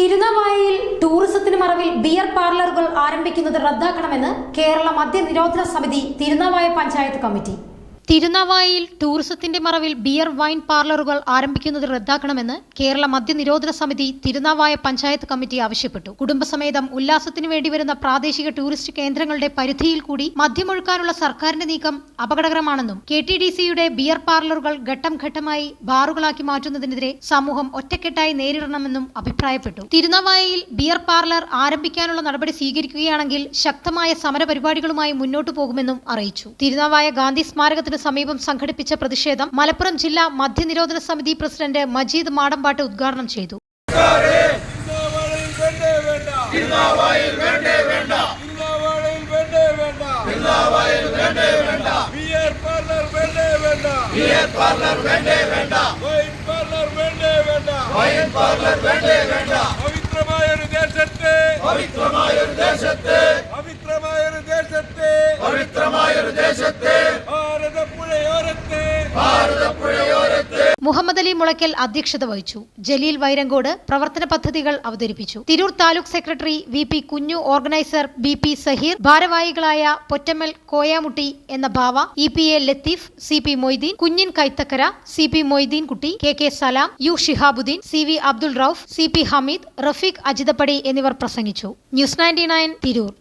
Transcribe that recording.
തിരുനാവായയിൽ ടൂറിസത്തിന് മറവിൽ ബിയർ പാർലറുകൾ ആരംഭിക്കുന്നത് റദ്ദാക്കണമെന്ന് കേരള മദ്യനിരോധന സമിതി തിരുനാവായ പഞ്ചായത്ത് കമ്മിറ്റി. തിരുനാവായയിൽ ടൂറിസത്തിന്റെ മറവിൽ ബിയർ വൈൻ പാർലറുകൾ ആരംഭിക്കുന്നത് റദ്ദാക്കണമെന്ന് കേരള മദ്യനിരോധന സമിതി തിരുനാവായ പഞ്ചായത്ത് കമ്മിറ്റി ആവശ്യപ്പെട്ടു. കുടുംബസമേതം ഉല്ലാസത്തിന് വേണ്ടി വരുന്ന പ്രാദേശിക ടൂറിസ്റ്റ് കേന്ദ്രങ്ങളുടെ പരിധിയിൽ കൂടി മദ്യമൊഴുക്കാനുള്ള സർക്കാരിന്റെ നീക്കം അപകടകരമാണെന്നും കെ ടി ഡി സിയുടെ ബിയർ പാർലറുകൾ ഘട്ടം ഘട്ടമായി ബാറുകളാക്കി മാറ്റുന്നതിനെതിരെ സമൂഹം ഒറ്റക്കെട്ടായി നേരിടണമെന്നും അഭിപ്രായപ്പെട്ടു. തിരുനാവായയിൽ ബിയർ പാർലർ ആരംഭിക്കാനുള്ള നടപടി സ്വീകരിക്കുകയാണെങ്കിൽ ശക്തമായ സമരപരിപാടികളുമായി മുന്നോട്ടു പോകുമെന്നും അറിയിച്ചു. തിരുനാവായ ഗാന്ധി സ്മാരകത്തിന് സമീപം സംഘടിപ്പിച്ച പ്രതിഷേധം മലപ്പുറം ജില്ലാ മദ്യനിരോധന സമിതി പ്രസിഡന്റ് മജീദ് മാടമ്പാട്ട് ഉദ്ഘാടനം ചെയ്തു. പവിത്രമായ ഒരു ദേശത്തെ പവിത്രമായ ഒരു ദേശത്തെ പവിത്രമായ ഒരു ദേശത്തെ ദേശത്തെ മുഹമ്മദ് അലി മുളയ്ക്കൽ അധ്യക്ഷത വഹിച്ചു. ജലീൽ വൈരങ്കോട് പ്രവർത്തന പദ്ധതികൾ അവതരിപ്പിച്ചു. Tirur taluk secretary V P Kunju organiser B P Saheer ഭാരവാഹികളായ പൊറ്റമ്മൽ കോയാമുട്ടി എന്ന ഭാവ E P A Latheef C P Moideen കുഞ്ഞിൻ Kaithakkara C P Moideen Kutty K K Salam U Shihabuddin C V Abdul Rauf C P Hameed Rafeeq Ajithappadi എന്നിവർ പ്രസംഗിച്ചു. News ninety nine Tirur.